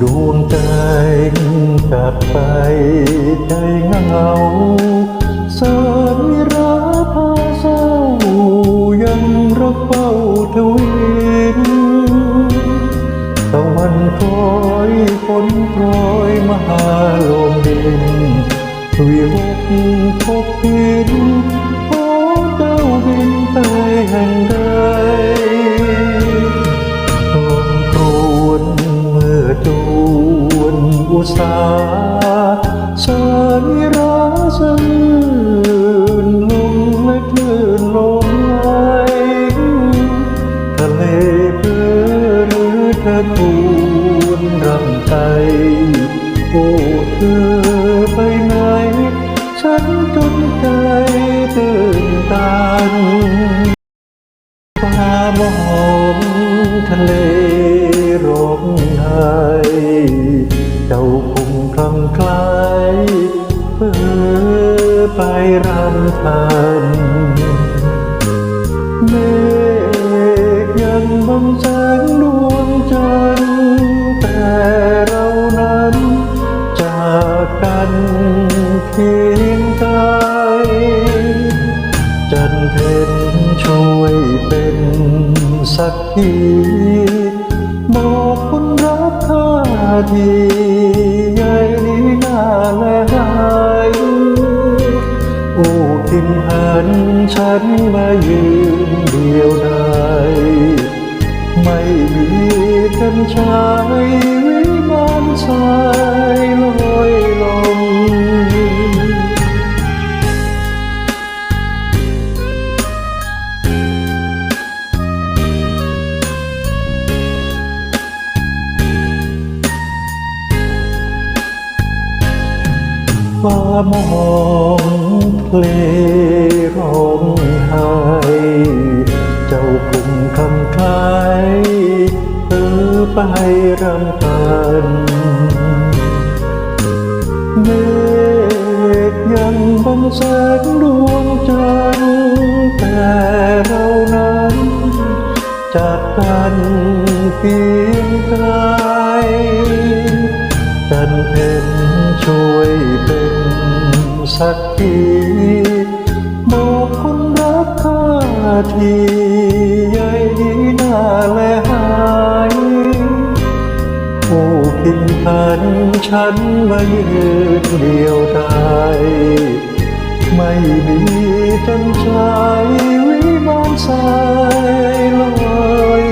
ดวงใจกลับไปใจเหงาสาวิราพาเศร้ายังรักเฝ้าทวินตะวันพลอยฝนพลอยมหาลมเดินวิวกพบพิน โอ้เธอไปไหน ฉันจนใจตื่นตันฟ้ามองทะเลร้องไห้เจ้าคงคลำคล้ายเพื่อไปรำพันเมฆยังบังแสงดวงจันทร์ ทีบอกคนรักข้าทีใหญ่หน้าและหายโอ้กินหันฉันมายืนเดียวดายไม่มีกันใช้ ฟ้ามองเพลร้องไห้เจ้าคงคำคล้ายเออไปรำพันเมฆยังบังแสงดวงจันทร์แต่เรานั้นจากกันเพียงกาักทีบอกคนรักข้าทีเย้ยดีหน้าและหายโอ้พินพันฉันไมายืนเดียวดายไม่มีจันใจวิมานสายลอย